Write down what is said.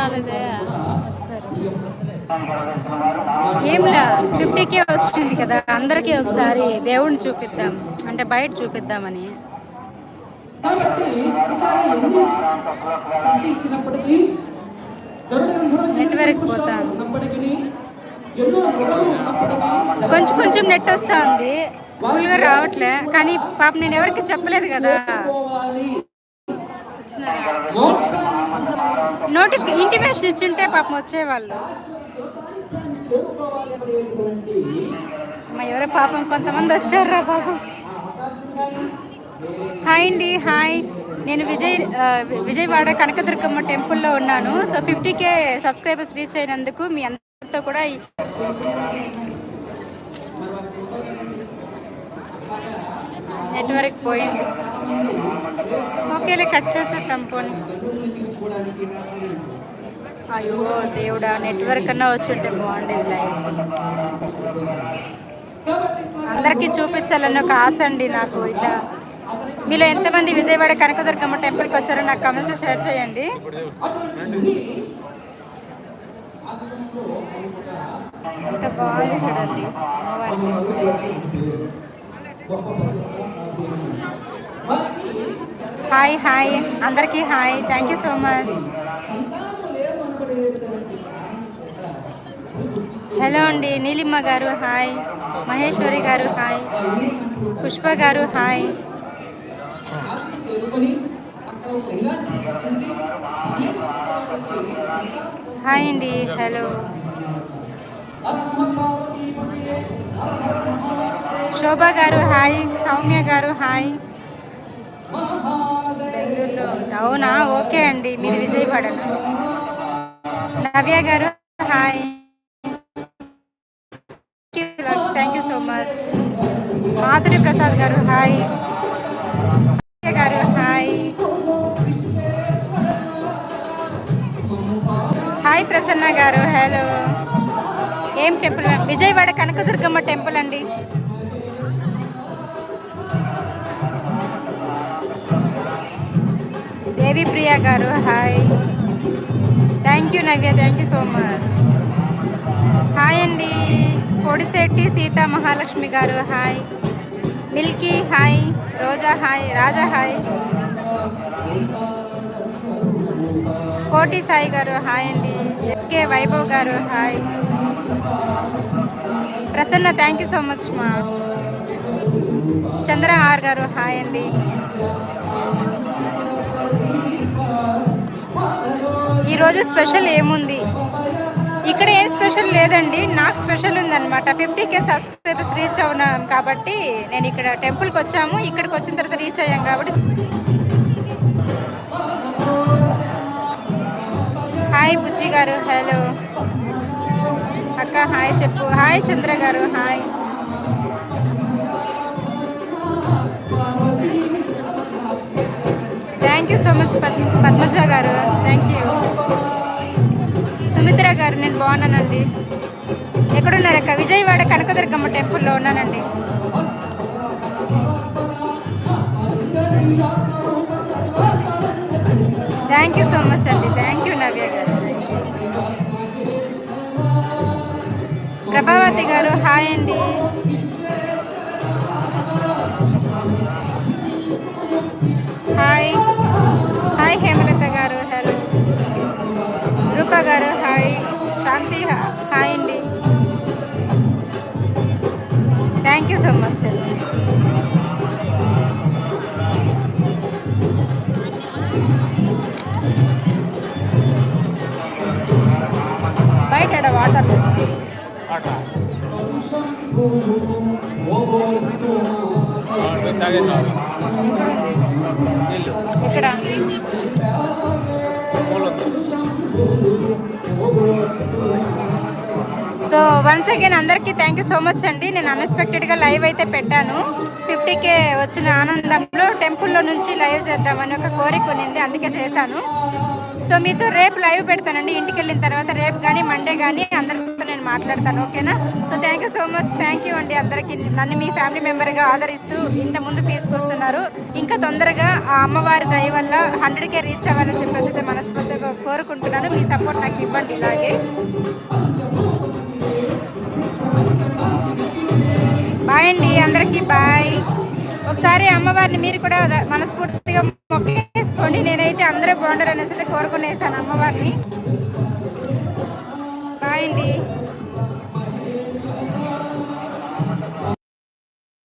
రాలేదే? ఫిఫ్టీకే వచ్చింది కదా అందరికీ ఒకసారి దేవుణ్ణి చూపిద్దాం. అంటే బయట చూపిద్దామని. నెట్వర్క్ పోతాను. కొంచెం కొంచెం నెట్ వస్తా ఉంది ఫుల్గా రావట్లే. కానీ పాప నేను ఎవరికి చెప్పలేదు కదా. వచ్చినారా? మోక్షాన్ని నోటిఫి ఇంటిమేషన్ ఇచ్చింటే పాపం వచ్చేవాళ్ళు. మా ఎవరో పాపం కొంతమంది వచ్చారా పాపం హాయ్ అండి హాయ్. నేను విజయ్ విజయవాడ కనకదుర్గమ్మ టెంపుల్లో ఉన్నాను. సో ఫిఫ్టీకే సబ్స్క్రైబర్స్ రీచ్ అయినందుకు మీ అందరితో కూడా నెట్వర్క్ పోయింది. ఓకేలే కట్ చేసేద్దాం పోనీ. అయ్యో దేవుడా నెట్వర్క్ అన్నా వచ్చి ఉంటే బాగుండేది లైవ్ అందరికీ చూపించాలన్న ఒక ఆశ అండి నాకు ఇట్లా. మీలో ఎంతమంది విజయవాడ కనకదుర్గమ్మ టెంపుల్కి వచ్చారో నాకు కమెంట్స్లో షేర్ చేయండి. ఎంత బాగుంది చూడండి. అమ్మవారి హాయ్ హాయ్. అందరికీ hi. Thank you so much hello అండి. నీలిమ్మ గారు హాయ్. మహేశ్వరి గారు హాయ్. పుష్ప గారు హాయ్. హాయ్ అండి. హలో శోభ గారు హాయ్. సౌమ్య గారు హాయ్. అవునా? ఓకే అండి. మీది విజయవాడ. నవ్య గారు hi. Thank you so much. Madhuri Prasad గారు హాయ్. గారు హాయ్. హాయ్ ప్రసన్న గారు హలో. ఏం టెంపుల్? విజయవాడ కనకదుర్గమ్మ టెంపుల్ అండి. దేవి ప్రియ గారు hi. Thank you Navya thank you so much hi అండి. పొడిశెట్టి సీతా మహాలక్ష్మి గారు hi. Milky hi. Roja hi. Raja hi. Koti Sai గారు hi అండి. ఎస్కే వైభవ్ గారు hi. Prasanna thank you so much మా. చంద్ర ఆర్ గారు హాయ్ అండి. ఈరోజు స్పెషల్ ఏముంది? ఇక్కడ ఏం స్పెషల్ లేదండి నాకు స్పెషల్ ఉందన్నమాట. ఫిఫ్టీ కే సబ్స్క్రైబర్స్ రీచ్ అవునాం కాబట్టి నేను ఇక్కడ టెంపుల్కి వచ్చాము. ఇక్కడికి వచ్చిన తర్వాత రీచ్ అయ్యాం కాబట్టి. హాయ్ బుజ్జి గారు హలో. అక్క హాయ్ చెప్పు. హాయ్ చంద్ర గారు hi. Thank you so much Padma Padmaja గారు. థ్యాంక్ యూ సుమిత్ర గారు నేను బాగున్నానండి. ఎక్కడున్నారక్క? విజయవాడ కనకదుర్గమ్మ టెంపుల్లో ఉన్నానండి. థ్యాంక్ యూ సో మచ్ అండి. థ్యాంక్ యూ నవ్య గారు. ప్రభావతి గారు హాయ్ అండి. థ్యాంక్ యూ సో మచ్ బయట వాటర్ ఇక్కడ. వన్స్ అగైన్ అందరికీ థ్యాంక్ యూ సో మచ్ అండి. నేను అన్ఎక్స్పెక్టెడ్గా లైవ్ అయితే పెట్టాను. ఫిఫ్టీకే వచ్చిన ఆనందంలో టెంపుల్లో నుంచి లైవ్ చేద్దామని ఒక కోరిక ఉన్నింది. అందుకే చేశాను. సో మీతో రేపు లైవ్ పెడతానండి. ఇంటికి వెళ్ళిన తర్వాత రేపు కానీ మండే కానీ అందరితో నేను మాట్లాడతాను. ఓకేనా so thank you so much thank you అండి అందరికీ. నన్ను మీ ఫ్యామిలీ మెంబర్గా ఆదరిస్తూ ఇంత ముందు తీసుకొస్తున్నారు. ఇంకా తొందరగా ఆ అమ్మవారి దయ వల్ల హండ్రెడ్కే రీచ్ అవ్వాలని చెప్పేసి అయితే మనస్ఫూర్తిగా కోరుకుంటున్నాను. మీ సపోర్ట్ నాకు ఇవ్వండి ఇలాగే. అండి అందరికీ బాయ్. ఒకసారి అమ్మవారిని మీరు కూడా మనస్ఫూర్తిగా మొక్కేసుకోండి. నేనైతే అందరూ బాగుండాలనేసి అయితే కోరుకునేసాను అమ్మవారిని. బాయ్ అండి.